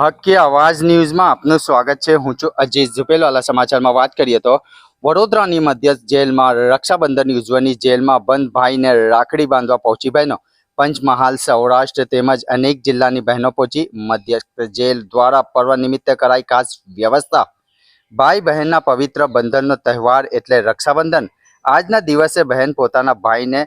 હકે આવાજ ન્યૂઝમાં આપનું સ્વાગત છે. હું છું અજીત ઝુપેલવાલા સમાચારમાં વાત કરીએ તો વડોદરાની મધ્ય જેલમાં રક્ષાબંધનની ઉજવણી જેલમાં બંધ ભાઈને રાખડી બાંધવા પહોંચી બહેનો. પંચમહાલ, સૌરાષ્ટ્ર તેમજ અનેક જિલ્લાની બહેનો પહોંચી મધ્યસ્થ જેલ દ્વારા પર્વ નિમિત્તે કરાઈ ખાસ વ્યવસ્થા. ભાઈ બહેનના પવિત્ર બંધનનો તહેવાર એટલે રક્ષાબંધન. આજના દિવસે બહેન પોતાના ભાઈને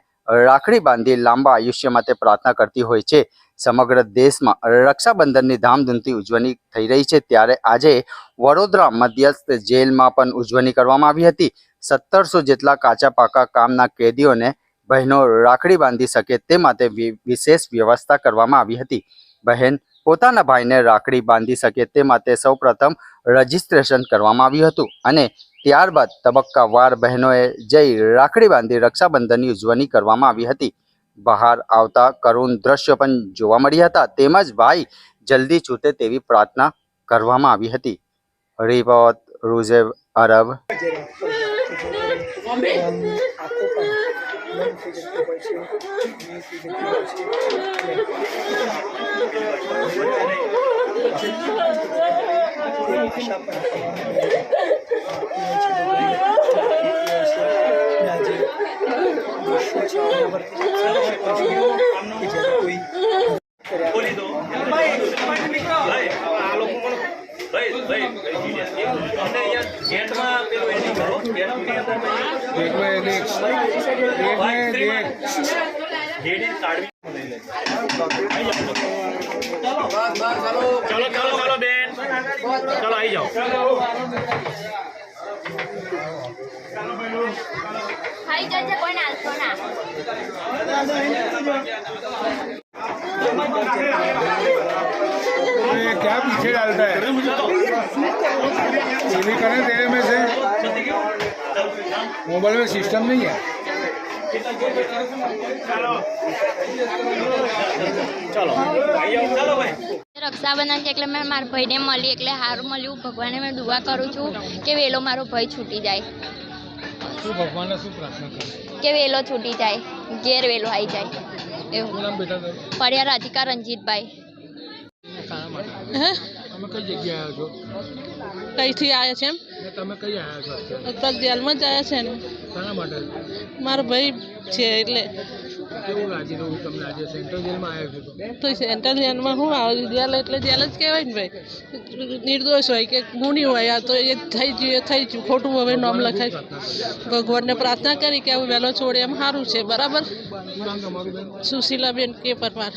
રાખડી બાંધી લાંબા આયુષ્ય માટે પ્રાર્થના કરતી હોય છે. સમગ્ર દેશમાં રક્ષાબંધનની ધામધૂમથી ઉજવણી થઈ રહી છે. ત્યારે આજે વડોદરા મધ્યસ્થ જેલમાં પણ ઉજવણી કરવામાં આવી હતી. સત્તરસો જેટલા કાચા પાકા કામના કેદીઓને બહેનો રાખડી બાંધી શકે તે માટે વિશેષ વ્યવસ્થા કરવામાં આવી હતી. બહેન પોતાના ભાઈને રાખડી બાંધી શકે તે માટે સૌપ્રથમ રજીસ્ટ્રેશન કરવામાં આવ્યું હતું અને ત્યારબાદ તબક્કાવાર બહેનોએ જઈ રાખડી બાંધી રક્ષાબંધનની ઉજવણી કરવામાં આવી હતી. બહાર આવતા કરુણ દ્રશ્યો પણ જોવા મળ્યા હતા. તેમજ ભાઈ જલ્દી છૂટે તેવી પ્રાર્થના કરવામાં આવી હતી. રિપોર્ટ રુઝેવ અરબ. ચલો ચલો ચલો બેન ચલો આવી જાઓ ખાઈ જશે કોઈ નાલતો ના ये क्या पीछे डालता है टीवी करें तेरे में से मोबाइल में सिस्टम नहीं है ચલો આવી જાઓ ચલો ભાઈ રક્ષાબંધન છે એટલે મેં મારા ભાઈને મળી એટલે સારું મળ્યું ભગવાને મેં દુઆ કરું છું કે વેલો મારો ભાઈ છૂટી જાય શું ભગવાનને શું પ્રાર્થના કરે કે વેલો છૂટી જાય ઘેર વેલો આવી જાય શું એવું નામ બેટા તારું પડ્યા રાધિકા રંજીતભાઈ શાના માટે તમે કઈ જગ્યાએ આવ્યો છો? કઈથી આવ્યા છે એમ? ને તમે કઈ આવ્યા છો અત્યારે? અત્યારે જેલમાં જ આવ્યા છે ને. શાના માટે? મારો ભાઈ છે એટલે. કેવું લાગી રહ્યું તમને આજે? સેન્ટ્રલ જેલમાં આવ્યા છો તો? તો સેન્ટ્રલ જેલમાં શું આવે જેલ એટલે જેલ જ કહેવાય ને ભાઈ. નિર્દોષ હોય કે ગુની હોય આ તો એ થઈ ગયું એ થઈ ગયું. ખોટું હવે નામ લખાય ભગવાનને પ્રાર્થના કરી કે હવે વહેલો છોડે એમ સારું છે બરાબર? શું નામ તમારું બેન? સુશીલાબેન કે પરમાર.